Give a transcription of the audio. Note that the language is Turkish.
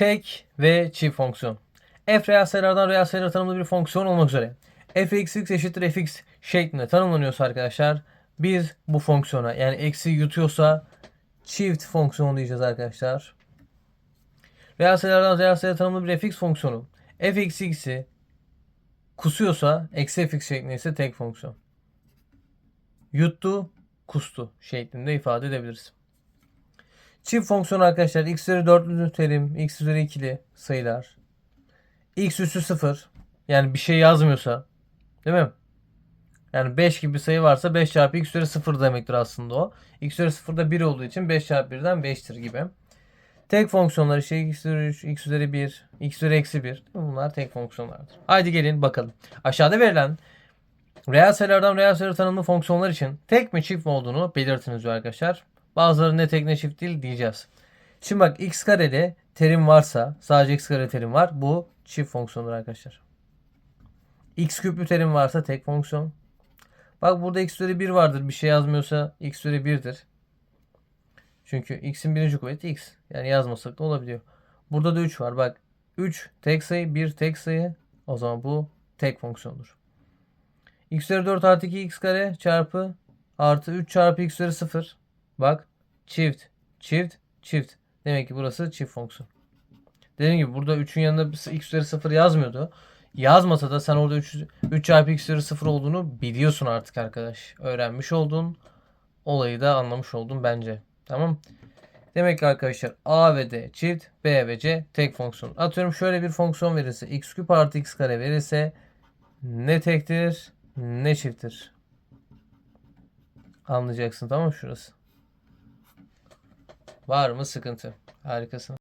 tek ve çift fonksiyon. F reel sayılardan reel sayılara tanımlı bir fonksiyon olmak üzere fx eşittir fx şeklinde tanımlanıyorsa arkadaşlar biz bu fonksiyona yani eksi yutuyorsa çift fonksiyon diyeceğiz arkadaşlar. Reel sayılardan reel sayılara tanımlı bir fx fonksiyonu fxx'i kusuyorsa eksi fx şeklinde ise tek fonksiyon. Yuttu, kustu şeklinde ifade edebiliriz. Çift fonksiyon arkadaşlar x üzeri 4'lü terim, x üzeri 2'li sayılar. x üssü 0 yani bir şey yazmıyorsa değil mi? Yani 5 gibi bir sayı varsa 5 çarpı x üzeri 0 demektir aslında o. x üzeri 0 da 1 olduğu için 5 çarpı 1'den 5'tir gibi. Tek fonksiyonlar işte x üzeri 3, x üzeri 1, x üzeri eksi 1. Bunlar tek fonksiyonlardır. Haydi gelin bakalım. Aşağıda verilen reel sayılardan reel sayılar tanımlı fonksiyonlar için tek mi çift mi olduğunu belirtiniz arkadaşlar. Bazıları ne tek ne çift değil diyeceğiz. Şimdi bak x kareli terim varsa sadece x kare terim var. Bu çift fonksiyondur arkadaşlar. x küplü terim varsa tek fonksiyon. Bak burada x üzeri 1 vardır. Bir şey yazmıyorsa x üzeri 1'dir. Çünkü x'in birinci kuvveti x. Yani yazmasak da olabiliyor. Burada da 3 var. Bak 3 tek sayı 1 tek sayı. O zaman bu tek fonksiyondur. x üzeri 4 artı 2 x kare çarpı artı 3 çarpı x üzeri 0. Bak çift çift çift. Demek ki burası çift fonksiyon. Dediğim gibi burada 3'ün yanında x üzeri 0 yazmıyordu. Yazmasa da sen orada 3, 3 çarpı x üzeri 0 olduğunu biliyorsun artık arkadaş. Öğrenmiş oldun. Olayı da anlamış oldun bence. Tamam. Demek ki arkadaşlar a ve d çift, b ve c tek fonksiyon. Atıyorum şöyle bir fonksiyon verirse x küp artı x kare verirse ne tektir ne çifttir. Anlayacaksın tamam mı şurası? Var mı sıkıntı? Harikasın.